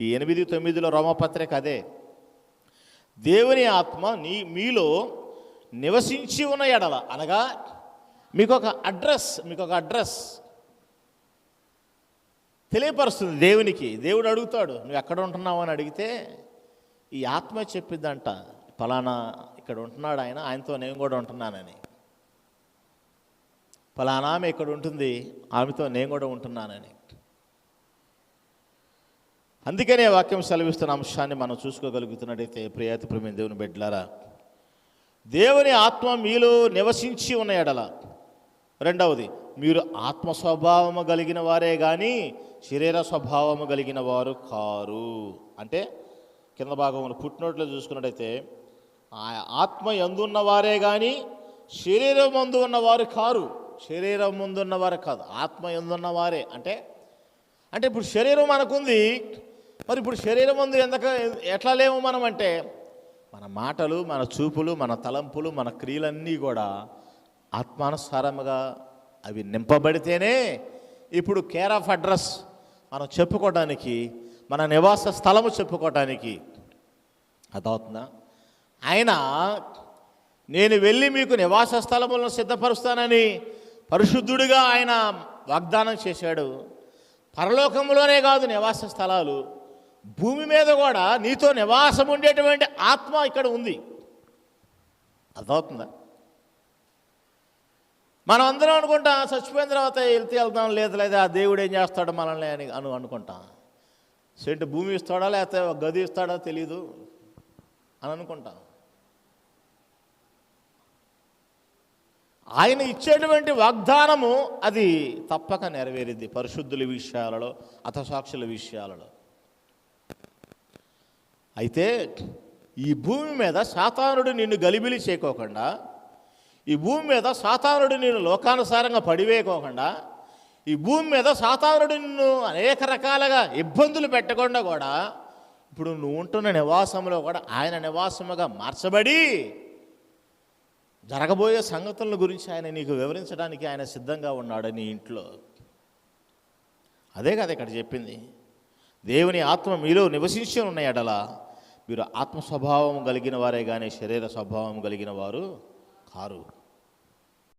ఈ ఎనిమిది తొమ్మిదిలో రోమపత్రిక అదే. దేవుని ఆత్మ నీ మీలో నివసించి ఉన్న ఎడల అనగా మీకు ఒక అడ్రస్ మీకు ఒక అడ్రస్ తెలియపరుస్తుంది దేవునికి. దేవుడు అడుగుతాడు నువ్వు ఎక్కడ ఉంటున్నావు? అని అడిగితే ఈ ఆత్మ చెప్పిద్దంట ఫలానా ఇక్కడ ఉంటున్నాడు ఆయన ఆయనతో నేను కూడా ఉంటున్నానని. ఫలానా ఆమె ఇక్కడ ఉంటుంది ఆమెతో నేను కూడా ఉంటున్నానని. అందుకనే వాక్యం సెలవిస్తున్న అంశాన్ని మనం చూసుకోగలుగుతున్నట్టయితే ప్రియాతి ప్రేమి దేవుని బిడ్డలారా దేవుని ఆత్మ మీలో నివసించి ఉన్న ఎడల. రెండవది మీరు ఆత్మ స్వభావము కలిగిన వారే కానీ శరీర స్వభావము కలిగిన వారు కారు. అంటే కింద భాగంలో పుట్టినోట్లో చూసుకున్నట్టయితే ఆ ఆత్మ ఎందున్న వారే కానీ శరీరం ముందు ఉన్నవారు కారు. శరీరం ముందున్నవారు కాదు ఆత్మ ఎందున్న వారే. అంటే అంటే ఇప్పుడు శరీరం మనకుంది మరి ఇప్పుడు శరీరం ముందు ఎందుక ఎట్లా లేము మనం అంటే మన మాటలు మన చూపులు మన తలంపులు మన క్రియలన్నీ కూడా ఆత్మానుసారముగా అవి నింపబడితేనే ఇప్పుడు కేర్ ఆఫ్ అడ్రస్ మనం చెప్పుకోవడానికి మన నివాస స్థలము చెప్పుకోవటానికి అదవుతుందా ఆయన నేను వెళ్ళి మీకు నివాస స్థలములను సిద్ధపరుస్తానని పరిశుద్ధుడిగా ఆయన వాగ్దానం చేశాడు. పరలోకంలోనే కాదు నివాస స్థలాలు. భూమి మీద కూడా నీతో నివాసం ఉండేటువంటి ఆత్మ ఇక్కడ ఉంది. అర్థమవుతుందా? మనం అందరం అనుకుంటాం చచ్చిపోయిన తర్వాత వెళ్తే వెళ్తాం లేదు లేదా ఆ దేవుడు ఏం చేస్తాడు మనల్ని అని అను అనుకుంటాం. సెంటు భూమి ఇస్తాడా లేకపోతే గది ఇస్తాడా తెలీదు అని అనుకుంటాం. ఆయన ఇచ్చేటువంటి వాగ్దానము అది తప్పక నెరవేరింది పరిశుద్ధుల విషయాలలో అతసాక్షుల విషయాలలో. అయితే ఈ భూమి మీద సాతానుడు నిన్ను గలిబిలి చేయకోకుండా ఈ భూమి మీద సాతానుడు నిన్ను లోకానుసారంగా పడివేయకోకుండా ఈ భూమి మీద సాతానుడు నిన్ను అనేక రకాలుగా ఇబ్బందులు పెట్టకుండా కూడా ఇప్పుడు నువ్వు ఉంటున్న నివాసంలో కూడా ఆయన నివాసముగా మార్చబడి జరగబోయే సంగతుల గురించి ఆయన నీకు వివరించడానికి ఆయన సిద్ధంగా ఉన్నాడు నీ ఇంట్లో. అదే కదా ఇక్కడ చెప్పింది. దేవుని ఆత్మ మీలో నివసించి ఉన్న ఎడల మీరు ఆత్మ స్వభావం కలిగిన వారే కానీ శరీర స్వభావం కలిగిన వారు కారు.